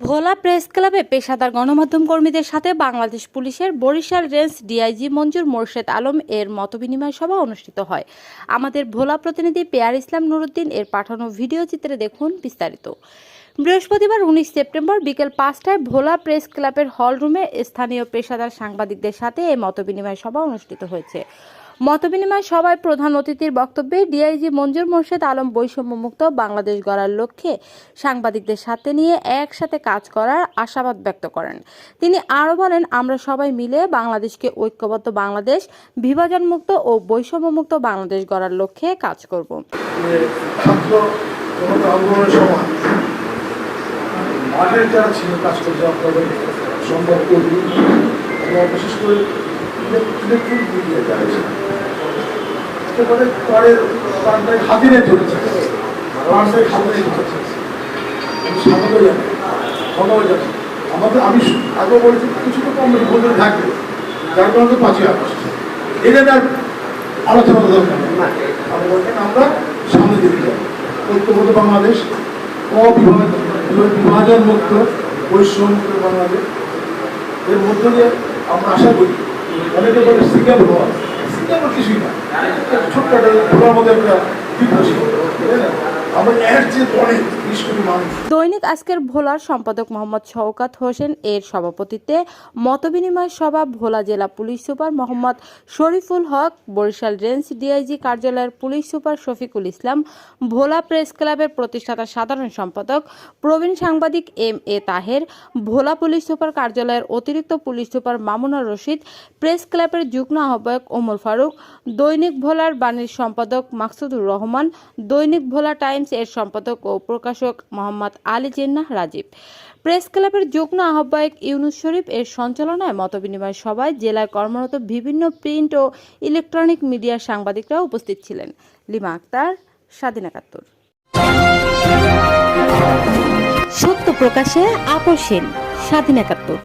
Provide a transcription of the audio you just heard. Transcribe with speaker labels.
Speaker 1: ভোলা press ক্লাবে পেশাদার গণমাধ্যম কর্মীদের সাথে বাংলাদেশ পুলিশের বরিশাল রেঞ্জ ডিআইজি মঞ্জুর মোর্শেদ আলম এর মতবিনিময় সভা অনুষ্ঠিত হয়। আমাদের ভোলা প্রতিনিধি পেয়ার ইসলাম নুরুদ্দিন এর পাঠানো ভিডিও চিত্রে দেখুন বিস্তারিত। বৃহস্পতিবার উনিশ সেপ্টেম্বর বিকেল পাঁচটায় ভোলা প্রেস ক্লাবের হল রুমে স্থানীয় পেশাদার সাংবাদিকদের সাথে এই মতবিনিময় সভা অনুষ্ঠিত হয়েছে। মতবিনিময় সভায় প্রধান অতিথির বক্তব্যে ডিআইজি মঞ্জুর মোর্শেদ আলম বৈষম্যমুক্ত বাংলাদেশ গড়ার লক্ষ্যে সাংবাদিকদের সাথে নিয়ে একসাথে কাজ করার আশাবাদ ব্যক্ত করেন। তিনি আরও বলেন, আমরা সবাই মিলে বাংলাদেশকে ঐক্যবদ্ধ বাংলাদেশ, বিভাজনমুক্ত ও বৈষম্যমুক্ত বাংলাদেশ গড়ার লক্ষ্যে কাজ করব।
Speaker 2: মাঠের যারা ছিল কাজ করছে আপনাদের সম্ভব এবং বিশেষ করে ইলেকট্রিক মিডিয়া যারা একেবারে তারটাই হাতিরে চলেছে। তারটাই হাতিরে চলেছে। আমি স্বাগত জানি ধন্যবাদ জানি আমাদের আমি আগে বলেছি, কিছু তো কম বলতে থাকবে। যার কারণে পাঁচই আগস্ট। এটা আর আলোচনা দরকার নেই। আমরা সামনে দিকে যাই ঐক্যবদ্ধ বাংলাদেশ অবিভাজন বিভাজন মুক্ত মুক্ত বাংলাদেশ। এর মধ্য দিয়ে আমরা আশা করি, অনেকে বলে সিঙ্গাল হওয়া। সিঙ্গাল কিছুই না ছোট্ট একটা খোলার মধ্যে একটা না? আমরা এর যে অনেক
Speaker 1: দৈনিক আজকের ভোলার সম্পাদক মোহাম্মদ শওকাত হোসেন এর সভাপতিত্বে মতবিনিময় সভা ভোলা জেলা police super Mohammad Shariful Haque, Barishal range DIG কার্যালয়ের police super Shafiqul Islam, Bhola press ক্লাবের প্রতিষ্ঠাতা সাধারণ সম্পাদক প্রবীণ সাংবাদিক M A Taher, Bhola police super কার্যালয়ের অতিরিক্ত police super Mamuna Rashid, press ক্লাবের যুগ্ম আহ্বায়ক ওমর ফারুক, দৈনিক ভোলার বাণীর সম্পাদক মাকসুদুর রহমান, দৈনিক ভোলা টাইমস এর সম্পাদক ও প্রকাশক মোহাম্মদ আলী জিন্নাহ রাজীব। প্রেস ক্লাবের যুগ্ম আহ্বায়ক ইউনুস শরীফ এর সঞ্চালনায় মতবিনিময় সভায় জেলায় কর্মরত বিভিন্ন প্রিন্ট ও ইলেকট্রনিক মিডিয়ার সাংবাদিকরা উপস্থিত ছিলেন। লিমা আক্তার, স্বাধীন একাত্তর। সত্য প্রকাশে আকর্ষণ স্বাধীন একাত্তর।